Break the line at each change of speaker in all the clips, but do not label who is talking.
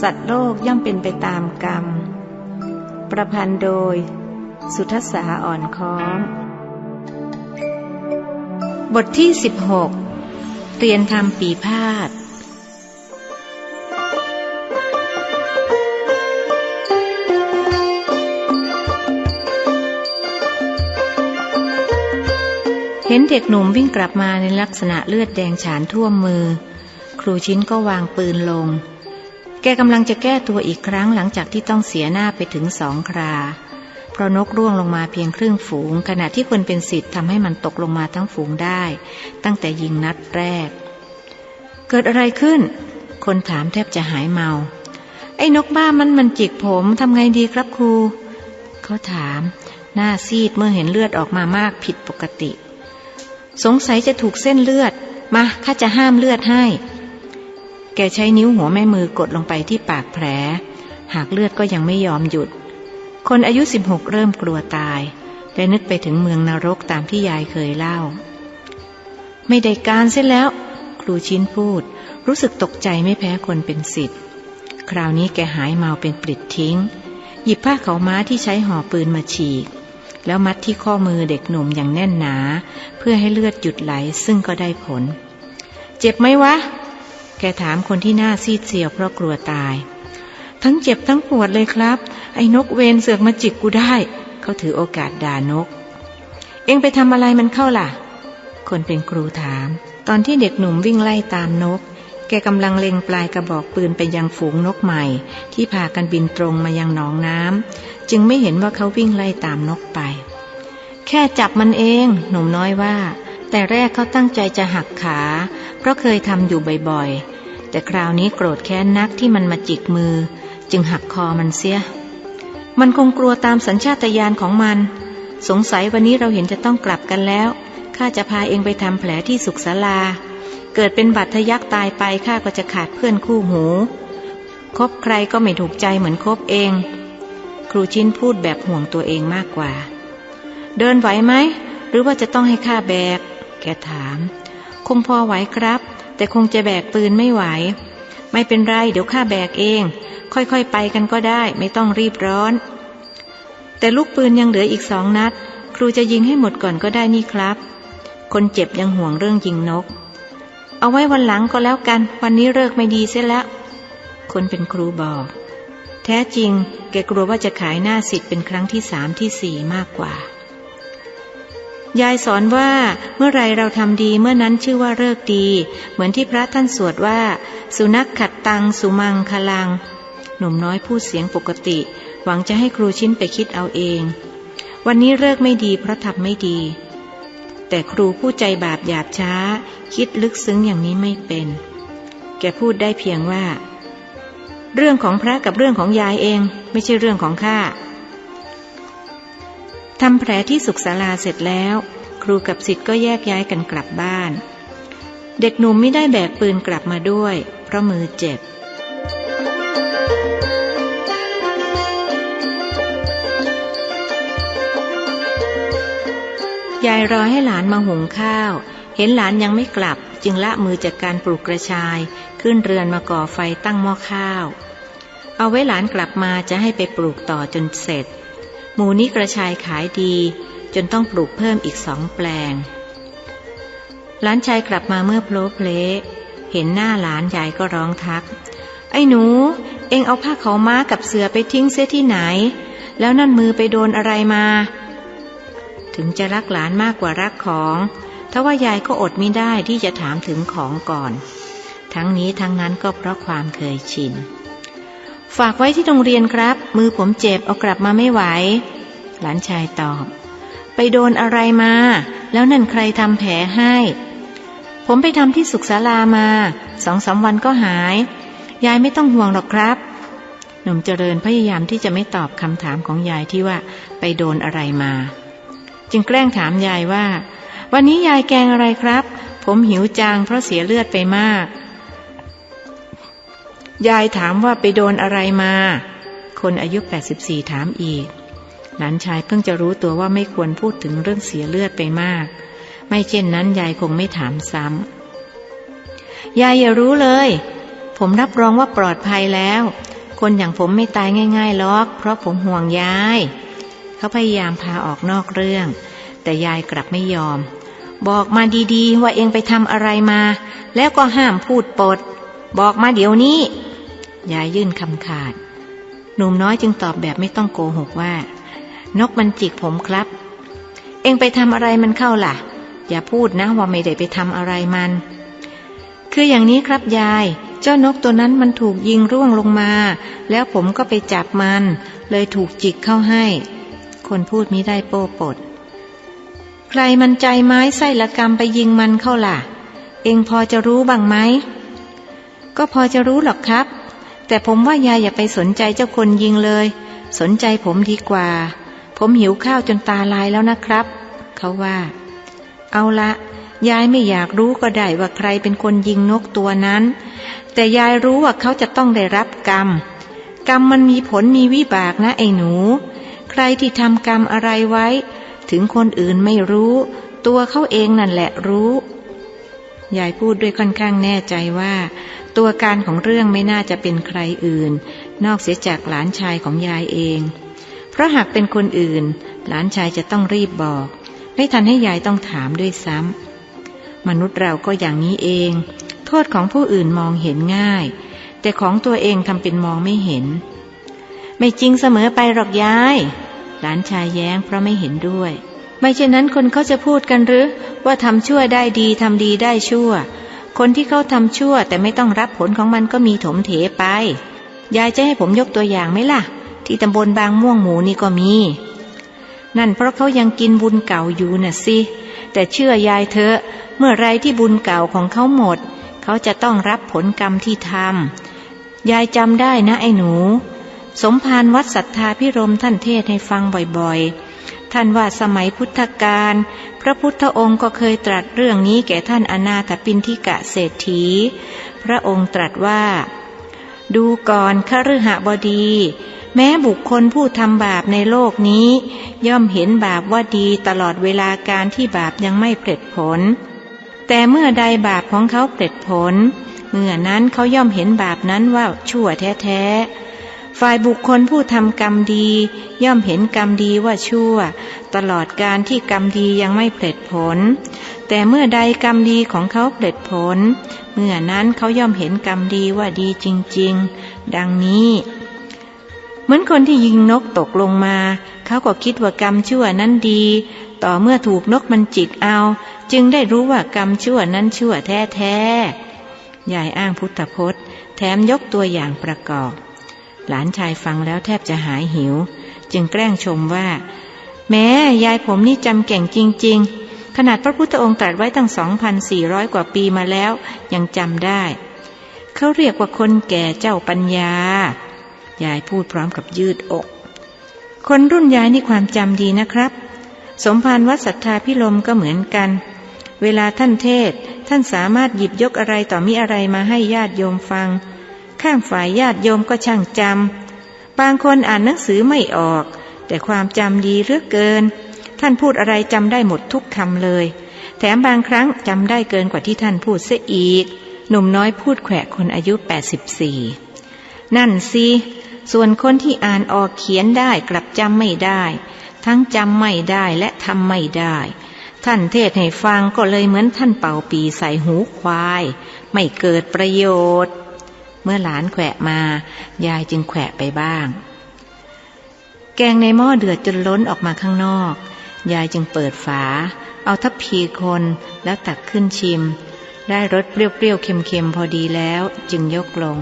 สัตว์โลกย่อมเป็นไปตามกรรม ประพันธ์โดย สุทธสาอ่อนค้อม บทที่ 16 เรียนทำปีพาดเห็นเด็กหนุ่มวิ่งกลับมาในลักษณะเลือดแดงฉานท่วมมือ ครูชิ้นก็วางปืนลง แกกำลังจะแก้ตัวอีกครั้งหลังจากที่ต้องเสียหน้าไปถึงสองครา เพราะนกร่วงลงมาเพียงครึ่งฝูง ขณะที่คนเป็นสิทธิ์ทำให้มันตกลงมาทั้งฝูงได้ ตั้งแต่ยิงนัดแรก เกิดอะไรขึ้น คนถามแทบจะหายเมา ไอ้นกบ้ามันมันจิกผมทำไงดีครับครู เขาถาม หน้าซีดเมื่อเห็นเลือดออกมามากผิดปกติ สงสัยจะถูกเส้นเลือด มาข้าจะห้ามเลือดให้ แกใช้นิ้วหัวแม่มือกดลงไปที่ปากแผล หากเลือดก็ยังไม่ยอมหยุด คนอายุสิบหกเริ่มกลัวตาย และนึกไปถึงเมืองนรกตามที่ยายเคยเล่า ไม่ได้การเสร็จแล้ว ครูชิ้นพูด รู้สึกตกใจไม่แพ้คนเป็นสิทธิ์ คราวนี้แกหายเมาเป็นปลิดทิ้ง หยิบผ้าเขาวม้าที่ใช้ห่อปืนมาฉีก แล้วมัดที่ข้อมือเด็กหนุ่มอย่างแน่นหนา เพื่อให้เลือดหยุดไหลซึ่งก็ได้ผล เจ็บไหมวะ แกถามคนที่หน้าซีดเซียวเพราะกลัวตาย ทั้งเจ็บทั้งปวดเลยครับ ไอ้นกเวนเสือกมาจิกกูได้ เขาถือโอกาสด่านก เอ็งไปทำอะไรมันเข้าล่ะ คนเป็นครูถาม ตอนที่เด็กหนุ่มวิ่งไล่ตามนก แกกำลังเล็งปลายกระบอกปืนไปยังฝูงนกใหม่ ที่พากันบินตรงมายังหนองน้ำจึงไม่เห็นว่าเขาวิ่งไล่ตามนกไป แค่จับมันเอง หนุ่มน้อยว่า แต่แรกเขาตั้งใจจะหักขา เพราะเคยทำอยู่บ่อยๆ แต่คราวนี้โกรธแค้นนักที่มันมาจิกมือ จึงหักคอมันเสีย มันคงกลัวตามสัญชาตญาณของมัน สงสัยวันนี้เราเห็นจะต้องกลับกันแล้ว ข้าจะพาเองไปทำแผลที่สุขศาลา เกิดเป็นบัตรทะยักตายไปข้าก็จะขาดเพื่อนคู่หู คบใครก็ไม่ถูกใจเหมือนคบเอง ครูชินพูดแบบห่วงตัวเองมากกว่า เดินไหวไหม หรือว่าจะต้องให้ข้าแบก แกถาม คงพอไหวครับ แต่คงจะแบกปืนไม่ไหว ไม่เป็นไร เดี๋ยวข้าแบกเอง ค่อยๆไปกันก็ได้ ไม่ต้องรีบร้อน แต่ลูกปืนยังเหลืออีกสองนัด ครูจะยิงให้หมดก่อนก็ได้นี่ครับ คนเจ็บยังห่วงเรื่องยิงนก เอาไว้วันหลังก็แล้วกัน วันนี้เลิกไม่ดีเสียแล้ว คนเป็นครูบอก แท้จริง แกกลัวว่าจะขายหน้าสิทธิ์เป็นครั้งที่สามที่สี่มากกว่า ยายสอนว่าเมื่อไรเราทำดีเมื่อนั้นชื่อว่าเลิกดี เหมือนที่พระท่านสวดว่า สุนัขขัดตังสุมังคลัง หนุ่มน้อยพูดเสียงปกติ หวังจะให้ครูชิ้นไปคิดเอาเอง วันนี้เลิกไม่ดีเพราะทำไม่ดี แต่ครูผู้ใจบาปหยาบช้า คิดลึกซึ้งอย่างนี้ไม่เป็น แกพูดได้เพียงว่า เรื่องของพระกับเรื่องของยายเอง ไม่ใช่เรื่องของข้า ทำแผลที่สุขศาลาเสร็จแล้ว ครูกับสิทธิ์ก็แยกย้ายกันกลับบ้าน เด็กหนุ่มไม่ได้แบกปืนกลับมาด้วย เพราะมือเจ็บ ยายรอให้หลานมาหุงข้าว เห็นหลานยังไม่กลับ จึงละมือจากการปลูกกระชาย ขึ้นเรือนมาก่อไฟตั้งหม้อข้าว เอาไว้หลานกลับมาจะให้ไปปลูกต่อจนเสร็จ หมูนี้กระชายขายดีจนต้องปลูกเพิ่มอีกสองแปลง หลานชายกลับมาเมื่อโพลเพลเห็นหน้าหลานยายก็ร้องทัก ไอ้หนู เอ็งเอาผ้าเขาวม้ากับเสือไปทิ้งเสียที่ไหน แล้วนั่นมือไปโดนอะไรมา ถึงจะรักหลานมากกว่ารักของทว่ายายก็อดไม่ได้ที่จะถามถึงของก่อน ทั้งนี้ทั้งนั้นก็เพราะความเคยชิน ฝากไว้ที่โรงเรียนครับ มือผมเจ็บเอากลับมาไม่ไหว หลานชายตอบ ไปโดนอะไรมา แล้วนั่นใครทำแผลให้ ผมไปทำที่สุขศาลามาสองสาวันก็หาย ยายไม่ต้องห่วงหรอกครับหนุ่มเจริญพยายามที่จะไม่ตอบคำถามของยายที่ว่า ไปโดนอะไรมา จึงแกล้งถามยายว่า วันนี้ยายแกงอะไรครับ ผมหิวจังเพราะเสียเลือดไปมาก ยายถามว่าไปโดนอะไรมา คนอายุ 84 ถามอีก หลานชายเพิ่งจะรู้ตัวว่าไม่ควรพูดถึงเรื่องเสียเลือดไปมาก ไม่เช่นนั้นยายคงไม่ถามซ้ำ ยายอย่ารู้เลย ผมรับรองว่าปลอดภัยแล้ว คนอย่างผมไม่ตายง่ายๆหรอก เพราะผมห่วงยาย เขาพยายามพาออกนอกเรื่อง แต่ยายกลับไม่ยอม บอกมาดีๆ ว่าเองไปทำอะไรมา แล้วก็ห้ามพูดปด บอกมาเดี๋ยวนี้ ยายยื่นคำขาด หนุ่มน้อยจึงตอบแบบไม่ต้องโกหกว่า นกมันจิกผมครับ เองไปทำอะไรมันเข้าล่ะ อย่าพูดนะว่าไม่ได้ไปทำอะไรมัน คืออย่างนี้ครับยาย เจ้านกตัวนั้นมันถูกยิงร่วงลงมา แล้วผมก็ไปจับมัน เลยถูกจิกเข้าให้ คนพูดมิได้โป้ปด ใครมันใจไม้ไส้ละกรรมไปยิงมันเข้าล่ะ เองพอจะรู้บ้างไหม ก็พอจะรู้หรอกครับ แต่ผมว่ายายอย่าไปสนใจเจ้าคนยิงเลย สนใจผมดีกว่า ผมหิวข้าวจนตาลายแล้วนะครับ เขาว่า เอาละ ยายไม่อยากรู้ก็ได้ว่าใครเป็นคนยิงนกตัวนั้น แต่ยายรู้ว่าเขาจะต้องได้รับกรรม กรรมมันมีผลมีวิบากนะไอ้หนู ใครที่ทำกรรมอะไรไว้ ถึงคนอื่นไม่รู้ ตัวเขาเองนั่นแหละรู้ยายพูดด้วยค่อนข้างแน่ใจว่า ตัวการของเรื่องไม่น่าจะเป็นใครอื่น นอกเสียจากหลานชายของยายเอง เพราะหากเป็นคนอื่น หลานชายจะต้องรีบบอก ไม่ทันให้ยายต้องถามด้วยซ้ำมนุษย์เราก็อย่างนี้เอง โทษของผู้อื่นมองเห็นง่าย แต่ของตัวเองทำเป็นมองไม่เห็น ไม่จริงเสมอไปหรอกยาย หลานชายแย้งเพราะไม่เห็นด้วย ไม่เช่นนั้นคนเขาจะพูดกันหรือ ว่าทำชั่วได้ดีทำดีได้ชั่ว คนที่เขาทำชั่วแต่ไม่ต้องรับผลของมันก็มีถมเถไป ยายจะให้ผมยกตัวอย่างไหมล่ะ ที่ตำบลบางม่วงหมูนี่ก็มี นั่นเพราะเขายังกินบุญเก่าอยู่น่ะสิ แต่เชื่อยายเถอะ เมื่อไรที่บุญเก่าของเขาหมด เขาจะต้องรับผลกรรมที่ทำยายจำได้นะไอ้หนู สมภารวัดศรัทธาพิรมท่านเทศให้ฟังบ่อยๆ ท่านว่าสมัยพุทธกาลพระพุทธองค์ก็เคยตรัสเรื่องนี้แก่ท่านอนาถปินทิกะเศรษฐี พระองค์ตรัสว่า ดูก่อนขฤหบดี แม้บุคคลผู้ทำบาปในโลกนี้ ย่อมเห็นบาปว่าดีตลอดเวลาการที่บาปยังไม่เปร็ดผล แต่เมื่อใดบาปของเขาเปร็ดผล เมื่อนั้นเขาย่อมเห็นบาปนั้นว่าชั่วแท้ๆ ฝ่ายบุคคลผู้ทำกรรมดี ย่อมเห็นกรรมดีว่าชั่ว ตลอดการที่กรรมดียังไม่เปร็ดผล แต่เมื่อใดกรรมดีของเขาเปร็ดผล เมื่อนั้นเขาย่อมเห็นกรรมดีว่าดีจริง ๆ ดังนี้ เหมือนคนที่ยิงนกตกลงมา เขาก็คิดว่ากรรมชั่วนั้นดี ต่อเมื่อถูกนกมันจิกเอา จึงได้รู้ว่ากรรมชั่วนั้นชั่วแท้ๆยายอ้างพุทธพจน์ แถมยกตัวอย่างประกอบ หลานชายฟังแล้วแทบจะหายหิว จึงแกล้งชมว่า แม้ยายผมนี่จำเก่งจริง ๆ ขนาดพระพุทธองค์ตรัสไว้ตั้ง 2,400 กว่าปีมาแล้ว ยังจำได้ เขาเรียกว่าคนแก่เจ้าปัญญา ยายพูดพร้อมกับยืดอก คนรุ่นยายนี่ความจำดีนะครับ สมภารวัดศรัทธาพิลมก็เหมือนกัน เวลาท่านเทศท่านสามารถหยิบยกอะไรต่อมีอะไรมาให้ญาติโยมฟัง ข้างฝ่ายญาติโยมก็ช่างจำบางคนอ่านหนังสือไม่ออก แต่ความจำดีเหลือเกิน ท่านพูดอะไรจำได้หมดทุกคำเลย แถมบางครั้งจำได้เกินกว่าที่ท่านพูดเสียอีก หนุ่มน้อยพูดแขวะคนอายุ 84 นั่นสิส่วนคนที่อ่านออกเขียนได้กลับจำไม่ได้ ทั้งจำไม่ได้และทำไม่ได้ ท่านเทศให้ฟังก็เลยเหมือนท่านเป่าปีใส่หูควาย ไม่เกิดประโยชน์ เมื่อหลานแขวะมา ยายจึงแขวะไปบ้าง แกงในหม้อเดือดจนล้นออกมาข้างนอก ยายจึงเปิดฝา เอาทัพพีคนแล้วตักขึ้นชิม ได้รสเปรี้ยวๆเค็มๆพอดีแล้วจึงยกลง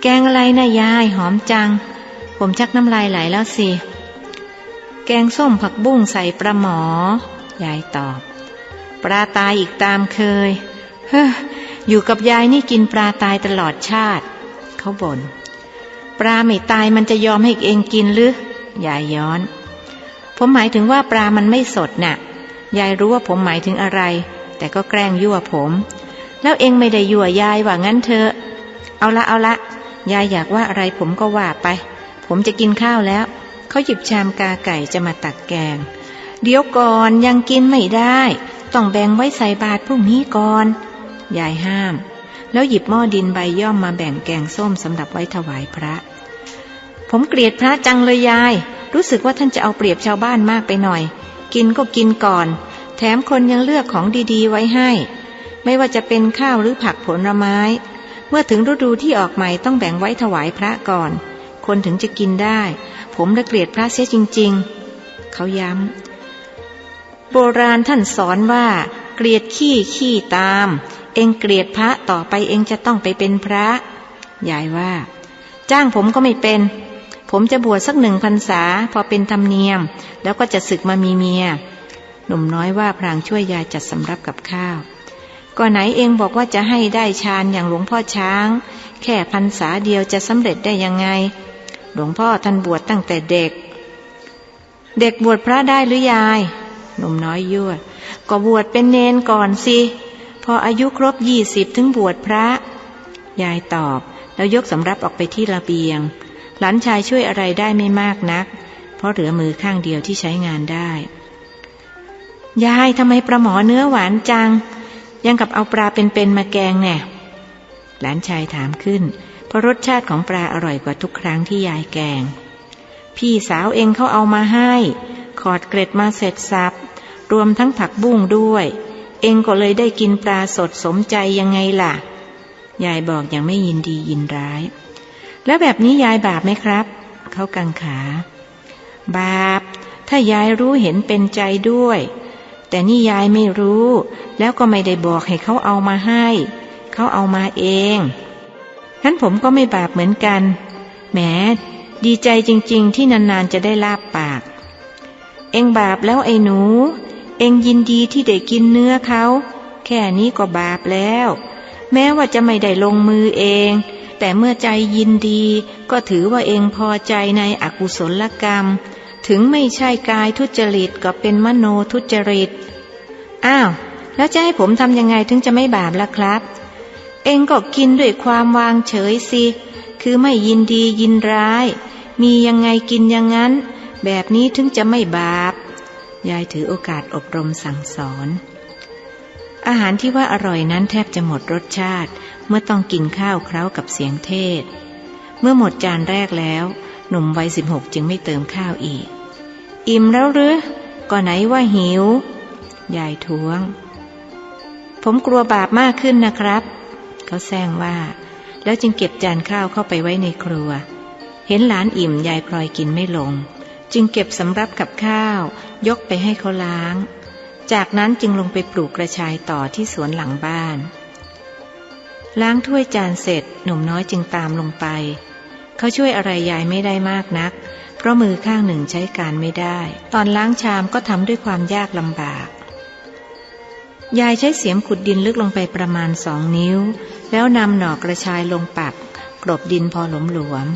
แกงอะไรนะยายหอมจัง ผมชักน้ำลายไหลแล้วสิ แกงส้มผักบุ้งใส่ปลาหมอ ยายตอบ ปลาตายอีกตามเคย เฮ้อ อยู่กับยายนี่กินปลาตายตลอดชาติ เขาบน่นปลาไม่ตายมันจะยอมให้เองกินหรือยายย้อน ผมหมายถึงว่าปลามันไม่สดน่ะ ยายรู้ว่าผมหมายถึงอะไร แต่ก็แกล้งยั่วผม แล้วเองไม่ได้ยั่วยายว่างั้นเถอะ เอาละเอาละ ยายอยากว่าอะไรผมก็ว่าไป ผมจะกินข้าวแล้ว เขาหยิบชามกาไก่จะมาตักแกง เดี๋ยวก่อนยังกินไม่ได้ ต้องแบ่งไว้ใส่บาตรพรุ่งนี้ก่อน ยายห้าม แล้วหยิบหม้อดินใบย่อมมาแบ่งแกงส้มสำหรับไว้ถวายพระ ผมเกลียดพระจังเลยยาย รู้สึกว่าท่านจะเอาเปรียบชาวบ้านมากไปหน่อย กินก็กินก่อน แถมคนยังเลือกของดีๆ ไว้ให้ ไม่ว่าจะเป็นข้าวหรือผักผลไม้ เมื่อถึงฤดูที่ออกใหม่ต้องแบ่งไว้ถวายพระก่อน คนถึงจะกินได้ ผมละเกลียดพระเสียจริง ๆ เขาย้ำโบราณท่านสอนว่า เกลียดขี้ขี้ตาม องเกลียดพระต่อไปเองจะต้องไปเป็นพระ ยายว่า จ้างผมก็ไม่เป็น ผมจะบวชสักหนึ่งพรรษาพอเป็นธรรมเนียม แล้วก็จะศึกมามีเมีย หนุ่มน้อยว่าพรางช่วยยายจัดสำรับกับข้าวก็ไหนเองบอกว่าจะให้ได้ฌานอย่างหลวงพ่อช้าง แค่พรรษาเดียวจะสำเร็จได้ยังไง หลวงพ่อท่านบวชตั้งแต่เด็ก เด็กบวชพระได้หรือยาย หนุ่มน้อยยั่วก็บวชเป็นเนนก่อนสิ ออายุครบยี่สิบถึงบวชพระ ยายตอบ แล้วยกสำรับออกไปที่ระเบียง หลานชายช่วยอะไรได้ไม่มากนัก เพราะเหลือมือข้างเดียวที่ใช้งานได้ ยายทำไมปลาหมอเนื้อหวานจัง ยังกับเอาปลาเป็นๆมาแกงแน่หลานชายถามขึ้น เพราะรสชาติของปลาอร่อยกว่าทุกครั้งที่ยายแกง พี่สาวเองเขาเอามาให้ ขอดเกร็ดมาเสร็จสับรวมทั้งผักบุ้งด้วย เองก็เลยได้กินปลาสดสมใจยังไงล่ะ ยายบอกอย่างไม่ยินดียินร้าย แล้วแบบนี้ยายบาปไหมครับ เขากังขา บาป ถ้ายายรู้เห็นเป็นใจด้วย แต่นี่ยายไม่รู้ แล้วก็ไม่ได้บอกให้เขาเอามาให้ เขาเอามาเองงั้นผมก็ไม่บาปเหมือนกัน แหม ดีใจจริง ๆ ที่นานๆจะได้ลาบปาก เองบาปแล้วไอ้หนู เองยินดีที่ได้กินเนื้อเขา แค่นี้ก็บาปแล้ว แม้ว่าจะไม่ได้ลงมือเอง แต่เมื่อใจยินดี ก็ถือว่าเองพอใจในอกุศลกรรม ถึงไม่ใช่กายทุจริตก็เป็นมโนทุจริต อ้าว แล้วจะให้ผมทำยังไงถึงจะไม่บาปล่ะครับ เองก็กินด้วยความวางเฉยสิ คือไม่ยินดียินร้าย มียังไงกินอย่างนั้น แบบนี้ถึงจะไม่บาป ยายถือโอกาสอบรมสั่งสอน อาหารที่ว่าอร่อยนั้นแทบจะหมดรสชาติ เมื่อต้องกินข้าวเคล้ากับเสียงเทศ เมื่อหมดจานแรกแล้ว หนุ่มวัยสิบหกจึงไม่เติมข้าวอีก อิ่มแล้วหรือก็ไหนว่าหิว ยายท้วง ผมกลัวบาปมากขึ้นนะครับ เขาแซงว่า แล้วจึงเก็บจานข้าวเข้าไปไว้ในครัว เห็นหลานอิ่มยายพลอยกินไม่ลง จึงเก็บสำรับกับข้าว ยกไปให้เขาล้าง จากนั้นจึงลงไปปลูกกระชายต่อที่สวนหลังบ้าน ล้างถ้วยจานเสร็จ หนุ่มน้อยจึงตามลงไป เขาช่วยอะไรยายไม่ได้มากนัก เพราะมือข้างหนึ่งใช้การไม่ได้ ตอนล้างชามก็ทำด้วยความยากลำบาก ยายใช้เสียมขุดดินลึกลงไปประมาณสองนิ้ว แล้วนำหน่อกระชายลงปักกลบดินพอหลมหลวม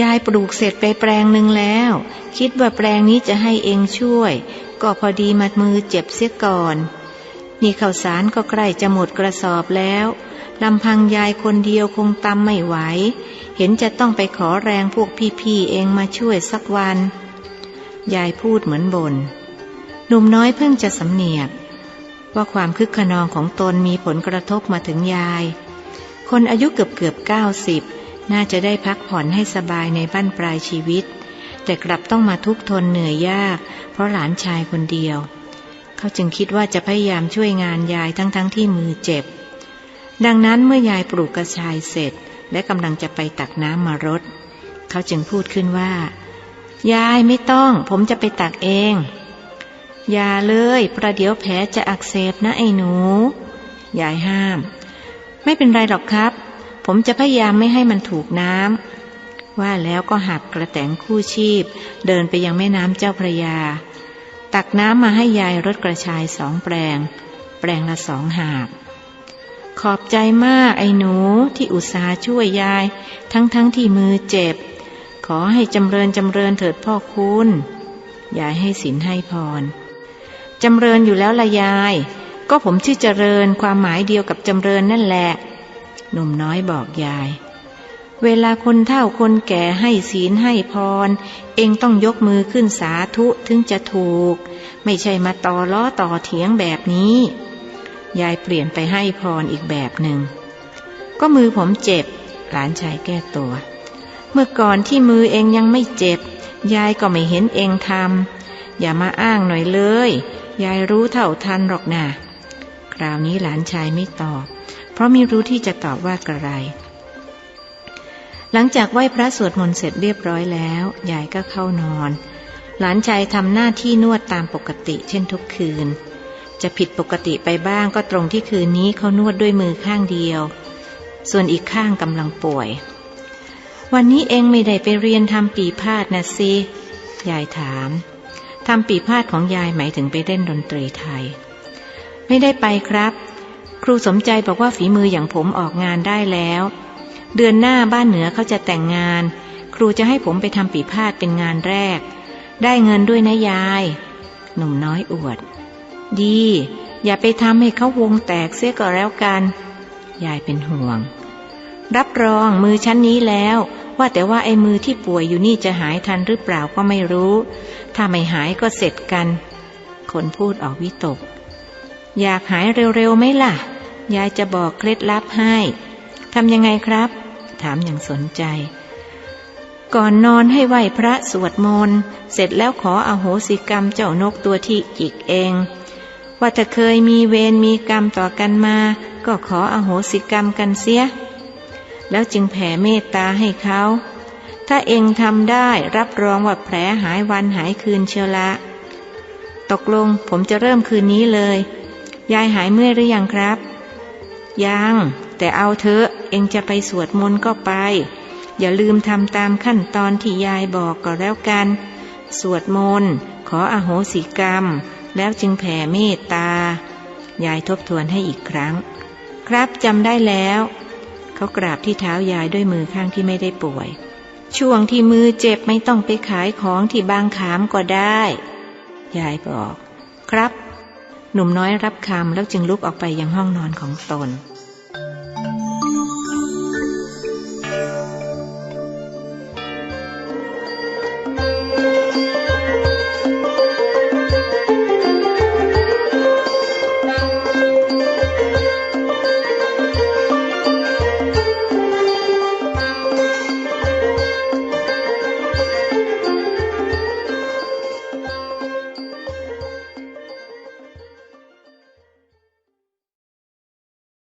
ยายปลูกเสร็จไปแปลงหนึ่งแล้ว คิดว่าแปลงนี้จะให้เองช่วย ก็พอดีมัดมือเจ็บเสียก่อน นี่ข้าวสารก็ใกล้จะหมดกระสอบแล้วลำพังยายคนเดียวคงตำไม่ไหว เห็นจะต้องไปขอแรงพวกพี่ๆเองมาช่วยสักวัน ยายพูดเหมือนบน่นหนุ่มน้อยเพิ่งจะสำเนียก ว่าความคึกขนองของตนมีผลกระทบมาถึงยาย คนอายุเกือบเกือบเก้าสิบ น่าจะได้พักผ่อนให้สบายในบ้านปลายชีวิต แต่กลับต้องมาทุกทนเหนื่อยยาก เพราะหลานชายคนเดียว เขาจึงคิดว่าจะพยายามช่วยงานยายทั้งๆทที่มือเจ็บ ดังนั้นเมื่อยายปลูกกระชายเสร็จ และกำลังจะไปตักน้ำมารดเขาจึงพูดขึ้นว่า ยายไม่ต้อง ผมจะไปตักเอง อย่าเลยประเดี๋ยวแผลจะอักเสบนะไอ้หนู ยายห้าม ไม่เป็นไรหรอกครับ ผมจะพยายามไม่ให้มันถูกน้ำว่าแล้วก็หักกระแตงคู่ชีพ เดินไปยังแม่น้ำเจ้าพระยา ตักน้ำมาให้ยายรดกระชายสองแปลง แปลงละสองหาบ ขอบใจมากไอ้หนูที่อุตส่าห์ช่วยยาย ทั้งทั้งที่มือเจ็บ ขอให้จำเริญจำเริญเถิดพ่อคุณยายให้ศีลให้พรจำเริญอยู่แล้วละยาย ก็ผมชื่อเจริญความหมายเดียวกับจำเริญนั่นแหละ หนุ่มน้อยบอกยาย เวลาคนเฒ่าคนแก่ให้ศีลให้พร เองต้องยกมือขึ้นสาธุถึงจะถูก ไม่ใช่มาต่อล้อต่อเถียงแบบนี้ ยายเปลี่ยนไปให้พรอีกแบบหนึ่ง ก็มือผมเจ็บ หลานชายแก้ตัว เมื่อก่อนที่มือเองยังไม่เจ็บ ยายก็ไม่เห็นเองทำอย่ามาอ้างหน่อยเลย ยายรู้เท่าทันหรอกนะคราวนี้หลานชายไม่ตอบ เพราะไม่รู้ที่จะตอบว่ากระไร หลังจากไหว้พระสวดมนต์เสร็จเรียบร้อยแล้ว ยายก็เข้านอน หลานชายทำหน้าที่นวดตามปกติเช่นทุกคืน จะผิดปกติไปบ้างก็ตรงที่คืนนี้เขานวดด้วยมือข้างเดียว ส่วนอีกข้างกำลังป่วย วันนี้เองไม่ได้ไปเรียนทำปีพาดนะสิยายถามทำปีพาดของยายหมายถึงไปเล่นดนตรีไทย ไม่ได้ไปครับ ครูสมใจบอกว่าฝีมืออย่างผมออกงานได้แล้ว เดือนหน้าบ้านเหนือเขาจะแต่งงาน ครูจะให้ผมไปทำปีพาดเป็นงานแรก ได้เงินด้วยนะยาย หนุ่มน้อยอวด ดี อย่าไปทำให้เขาวงแตกเสียก็แล้วกัน ยายเป็นห่วง รับรองมือชั้นนี้แล้ว ว่าแต่ว่าไอ้มือที่ป่วยอยู่นี่จะหายทันหรือเปล่าก็ไม่รู้ ถ้าไม่หายก็เสร็จกัน คนพูดออกวิตก อยากหายเร็วๆไหมล่ะ ยายจะบอกเคล็ดลับให้ทำยังไงครับ ถามอย่างสนใจ ก่อนนอนให้ไหวพระสวดมนต์เสร็จแล้วขออโหสิกรรมเจ้านกตัวที่จิกเอง ว่าถ้าเคยมีเวรมีกรรมต่อกันมา ก็ขออโหสิกรรมกันเสีย แล้วจึงแผ่เมตตาให้เขาถ้าเองทำได้รับรองว่าแผลหายวันหายคืนเชียวละ ตกลงผมจะเริ่มคืนนี้เลย ยายหายเมื่อยหรือยังครับ ยัง แต่เอาเถอะ เองจะไปสวดมนต์ก็ไป อย่าลืมทำตามขั้นตอนที่ยายบอกก็แล้วกัน สวดมนต์ขออโหสิกรรม แล้วจึงแผ่เมตตา ยายทบทวนให้อีกครั้ง ครับจำได้แล้ว เขากราบที่เท้ายายด้วยมือข้างที่ไม่ได้ป่วย ช่วงที่มือเจ็บไม่ต้องไปขายของที่บางขามก็ได้ ยายบอก ครับ หนุ่มน้อยรับคำแล้วจึงลุกออกไปยังห้องนอนของตน